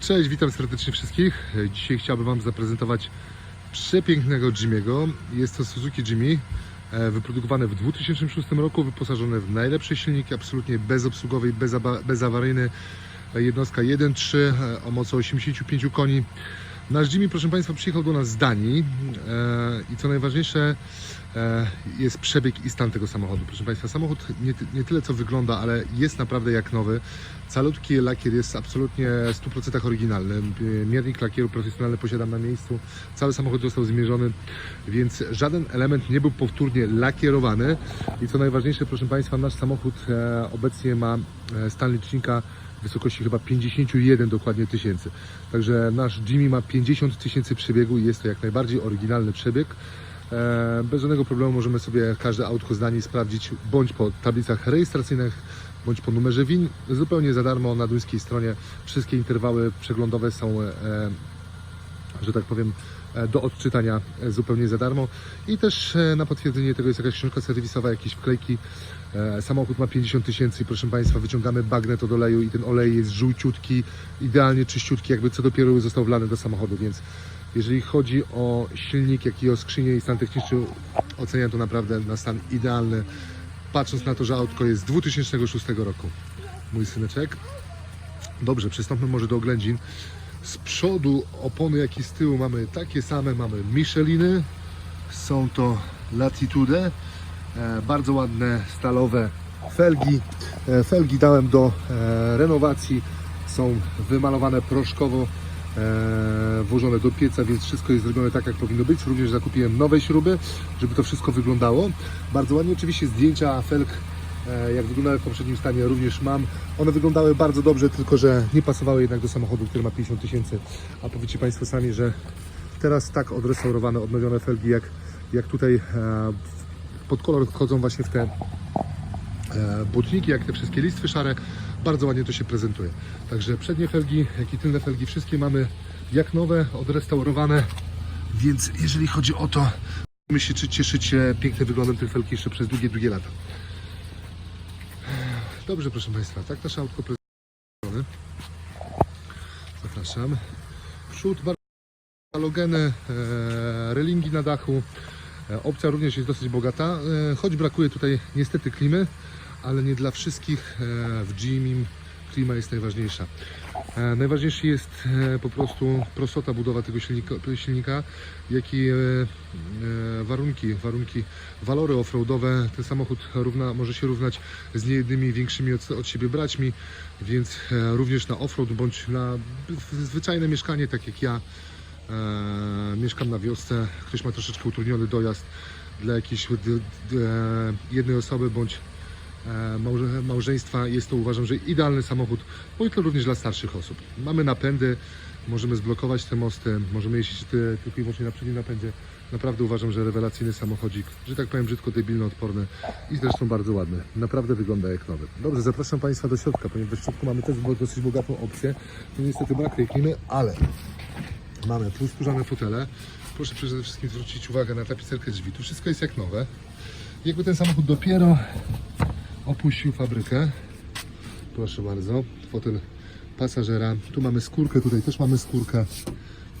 Cześć, witam serdecznie wszystkich. Dzisiaj chciałbym Wam zaprezentować przepięknego Jimmy'ego. Jest to Suzuki Jimmy, e, wyprodukowane w 2006 roku, wyposażone w najlepsze silniki, absolutnie bezobsługowy i bezawaryjny. E, Jednostka 1.3 e, o mocy 85 koni. Nasz Jimmy, proszę Państwa, przyjechał do nas z Danii e, i co najważniejsze e, jest przebieg i stan tego samochodu. Proszę Państwa, samochód nie, nie tyle co wygląda, ale jest naprawdę jak nowy. Calutki lakier jest absolutnie w 100% oryginalny. Miernik lakieru profesjonalny posiadam na miejscu. Cały samochód został zmierzony, więc żaden element nie był powtórnie lakierowany. I co najważniejsze, proszę Państwa, nasz samochód e, obecnie ma e, stan licznika w wysokości chyba 51 dokładnie tysięcy. Także nasz Jimmy ma 50 tysięcy przebiegu i jest to jak najbardziej oryginalny przebieg. E, Bez żadnego problemu możemy sobie każde autko z Danii sprawdzić bądź po tablicach rejestracyjnych, bądź po numerze WIN. Zupełnie za darmo na duńskiej stronie. Wszystkie interwały przeglądowe są, e, że tak powiem, do odczytania e, zupełnie za darmo. I też e, na potwierdzenie tego jest jakaś książka serwisowa, jakieś wklejki. E, Samochód ma 50 tysięcy i proszę Państwa, wyciągamy bagnet od oleju i ten olej jest żółciutki, idealnie czyściutki, jakby co dopiero został wlany do samochodu, więc jeżeli chodzi o silnik, jak i o skrzynię i stan techniczny, oceniam to naprawdę na stan idealny. Patrząc na to, że autko jest z 2006 roku. Mój syneczek. Dobrze, przystąpmy może do oględzin. Z przodu opony, jak i z tyłu mamy takie same, mamy Micheliny. Są to Latitude. E, bardzo ładne stalowe felgi. E, felgi dałem do e, renowacji. Są wymalowane proszkowo, włożone do pieca, więc wszystko jest zrobione tak, jak powinno być. Również zakupiłem nowe śruby, żeby to wszystko wyglądało. Bardzo ładnie. Oczywiście zdjęcia felg jak wyglądały w poprzednim stanie również mam. One wyglądały bardzo dobrze, tylko że nie pasowały jednak do samochodu, który ma 50 tysięcy. A powiecie Państwo sami, że teraz tak odrestaurowane, odnowione felgi, jak, jak tutaj e, pod kolor wchodzą właśnie w te e, błotniki, jak te wszystkie listwy szare, bardzo ładnie to się prezentuje. Także przednie felgi, jak i tylne felgi, wszystkie mamy jak nowe, odrestaurowane, więc jeżeli chodzi o to, musimy się cieszyć pięknym wyglądem tych felg jeszcze przez długie, długie lata. Dobrze, proszę Państwa, tak nasze autko prezentowane. Zapraszam. Przód halogeny, e, relingi na dachu. E, Opcja również jest dosyć bogata, e, choć brakuje tutaj niestety klimy, ale nie dla wszystkich. e, W Jimmy klima jest najważniejsza. E, Najważniejszy jest e, po prostu prostota budowa tego silnika, silnika jak i e, e, warunki, warunki, walory offroadowe. Ten samochód równa, może się równać z niejednymi większymi od, od siebie braćmi, więc e, również na offroad bądź na zwyczajne mieszkanie, tak jak ja, E, mieszkam na wiosce, ktoś ma troszeczkę utrudniony dojazd dla jakiejś d, d, e, jednej osoby bądź e, małże, małżeństwa. Jest to uważam, że idealny samochód, bo i to również dla starszych osób. Mamy napędy, możemy zblokować te mosty, możemy jeździć ty, tylko i wyłącznie na przednim napędzie. Naprawdę uważam, że rewelacyjny samochodzik, że tak powiem brzydko debilno odporny i zresztą bardzo ładny. Naprawdę wygląda jak nowy. Dobrze, zapraszam Państwa do środka, ponieważ w środku mamy też dosyć bogatą opcję. Tu niestety brak tej klimy, ale Mamy półskórzane fotele. Proszę przede wszystkim zwrócić uwagę na tapicerkę drzwi. Tu wszystko jest jak nowe. Jakby ten samochód dopiero opuścił fabrykę. Proszę bardzo. Fotel pasażera. Tu mamy skórkę, tutaj też mamy skórkę.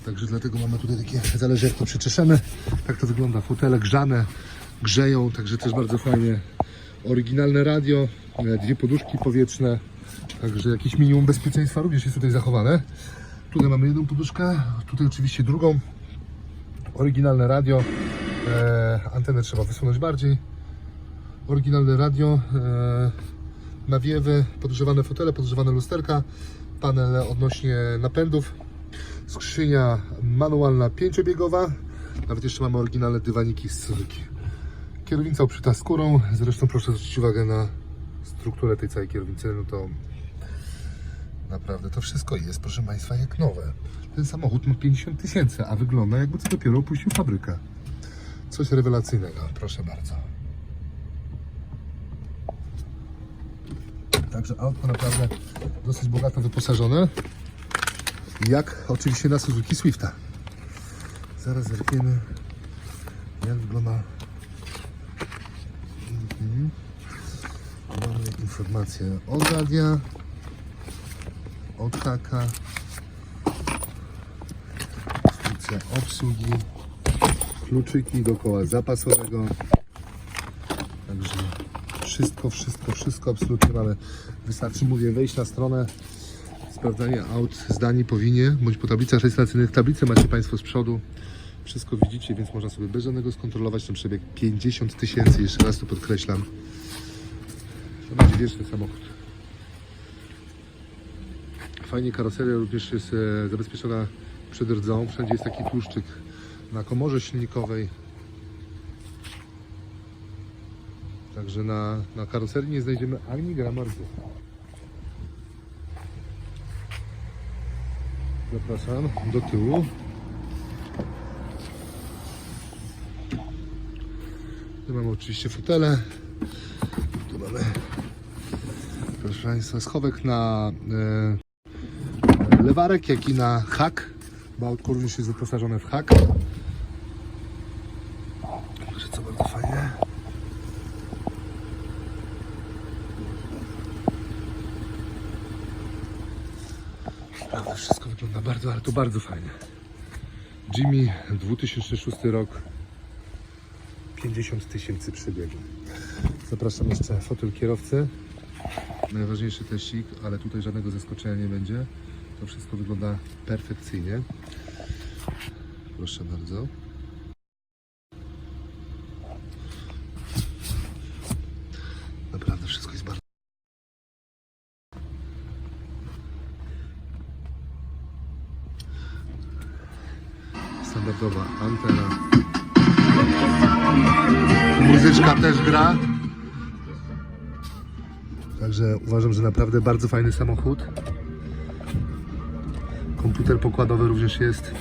Także dlatego mamy tutaj takie, zależy jak to przyczeszemy. Tak to wygląda. Fotele grzane, grzeją, także też bardzo fajnie. Oryginalne radio, e, dwie poduszki powietrzne. Także jakieś minimum bezpieczeństwa również jest tutaj zachowane. Tutaj mamy jedną poduszkę, tutaj oczywiście drugą. Oryginalne radio. E, antenę trzeba wysunąć bardziej. Oryginalne radio. E, nawiewy, podgrzewane fotele, podgrzewane lusterka. Panel odnośnie napędów. Skrzynia manualna pięciobiegowa. Nawet jeszcze mamy oryginalne dywaniki z Suzuki. Kierownica obszyta skórą. Zresztą proszę zwrócić uwagę na strukturę tej całej kierownicy. No to Naprawdę to wszystko jest, proszę Państwa, jak nowe. Ten samochód ma 50 tysięcy, a wygląda jakby co dopiero opuścił fabrykę. Coś rewelacyjnego, proszę bardzo. Także autko naprawdę dosyć bogato wyposażone. Jak oczywiście na Suzuki Swifta. Zaraz zerkniemy, jak wygląda. Mhm. Mamy informacje od radia od haka Opcja obsługi, kluczyki do koła zapasowego. Także wszystko, wszystko, wszystko absolutnie mamy. Wystarczy, mówię, wejść na stronę, sprawdzanie aut z Danii po winie, bądź po tablicach rejestracyjnych. Tablicę macie Państwo z przodu. Wszystko widzicie, więc można sobie bez żadnego skontrolować ten przebieg. 50 tysięcy, jeszcze raz to podkreślam. To będzie wieczny samochód. Fajnie karoseria również jest e, zabezpieczona przed rdzą. Wszędzie jest taki tłuszczyk na komorze silnikowej. Także na, na karoserii nie znajdziemy ani grama rdzy. Zapraszam do tyłu. Tu mamy oczywiście fotele. Tu mamy, proszę Państwa, schowek na e, lewarek, jak i na hak, bo autko również jest wyposażone w hak. Także co bardzo fajnie. Naprawdę wszystko wygląda bardzo, ale to bardzo fajnie. Jimmy 2006 rok 50 tysięcy przebiegu. Zapraszam jeszcze fotel kierowcy. Najważniejszy teścik, ale tutaj żadnego zaskoczenia nie będzie. To wszystko wygląda perfekcyjnie. Proszę bardzo. Naprawdę wszystko jest bardzo. Standardowa antena. Muzyczka też gra. Także uważam, że naprawdę bardzo fajny samochód. Komputer pokładowy również jest.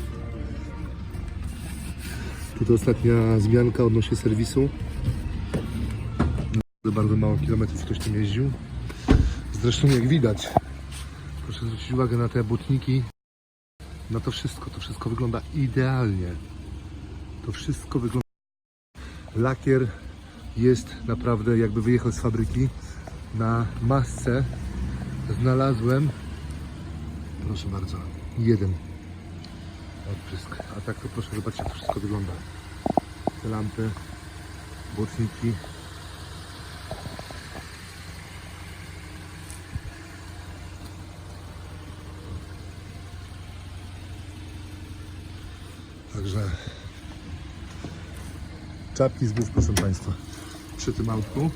Tutaj ostatnia zmianka odnośnie serwisu. Bardzo mało kilometrów ktoś tym jeździł. Zresztą jak widać, proszę zwrócić uwagę na te błotniki. Na to wszystko, to wszystko wygląda idealnie. To wszystko wygląda. Lakier jest naprawdę jakby wyjechał z fabryki. Na masce znalazłem, proszę bardzo, jeden odprysk. A tak to proszę zobaczyć, jak to wszystko wygląda. Te lampy, błotniki. Także czapki z głów, proszę Państwa, przy tym autku.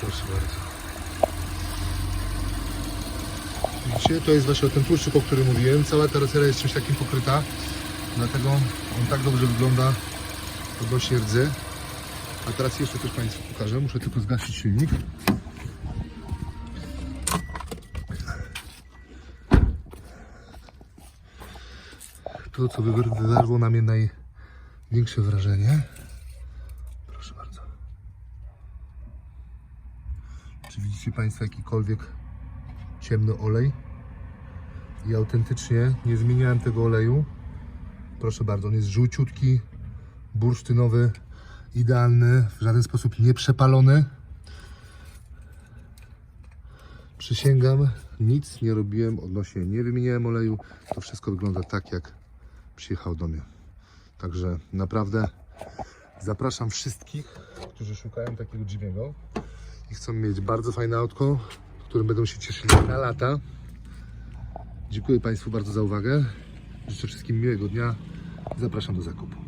Proszę bardzo. Widzicie, to jest właśnie ten tłuszczyk, o którym mówiłem. Cała karoseria jest czymś takim pokryta, dlatego on tak dobrze wygląda odnośnie rdzy. A teraz jeszcze coś Państwu pokażę. Muszę tylko zgasić silnik. To, co wywarło na mnie największe wrażenie. Proszę bardzo. Czy widzicie Państwo jakikolwiek ciemny olej? I autentycznie nie zmieniałem tego oleju. Proszę bardzo, on jest żółciutki, bursztynowy, idealny, w żaden sposób nie przepalony. Przysięgam, nic nie robiłem odnośnie, nie wymieniałem oleju. To wszystko wygląda tak, jak przyjechał do mnie. Także naprawdę zapraszam wszystkich, którzy szukają takiego Jimiego i chcą mieć bardzo fajne autko, którym będą się cieszyli na lata. Dziękuję Państwu bardzo za uwagę. Życzę wszystkim miłego dnia. Zapraszam do zakupu.